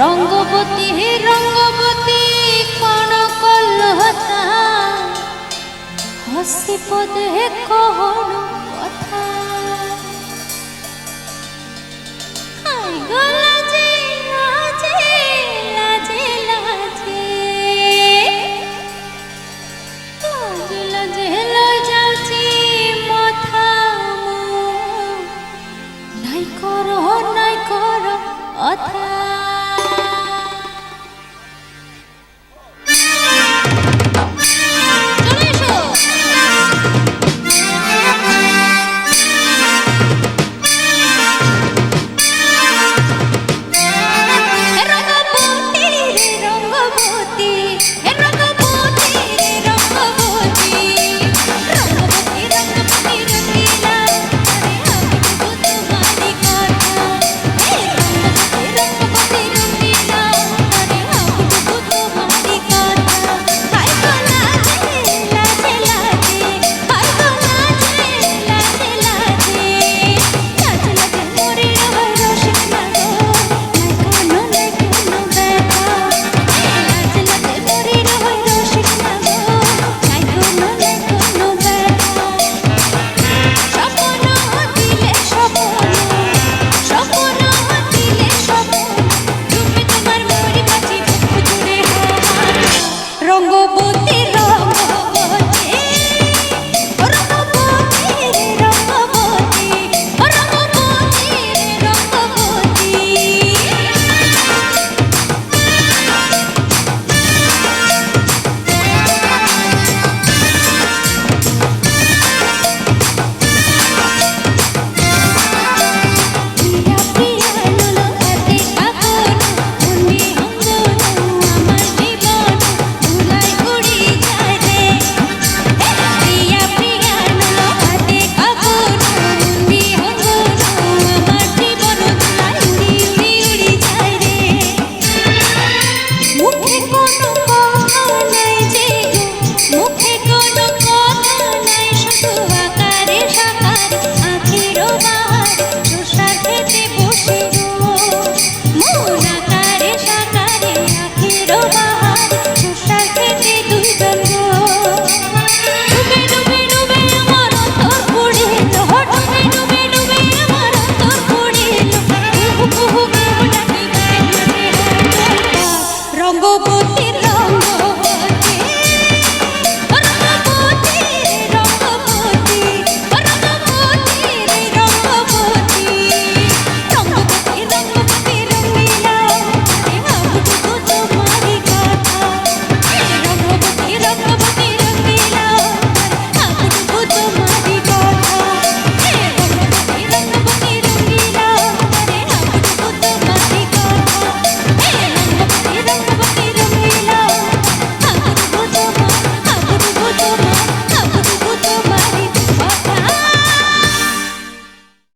রঙ্গবতী হে রঙ্গবতী কণ কল হসি পদে কহন কথা।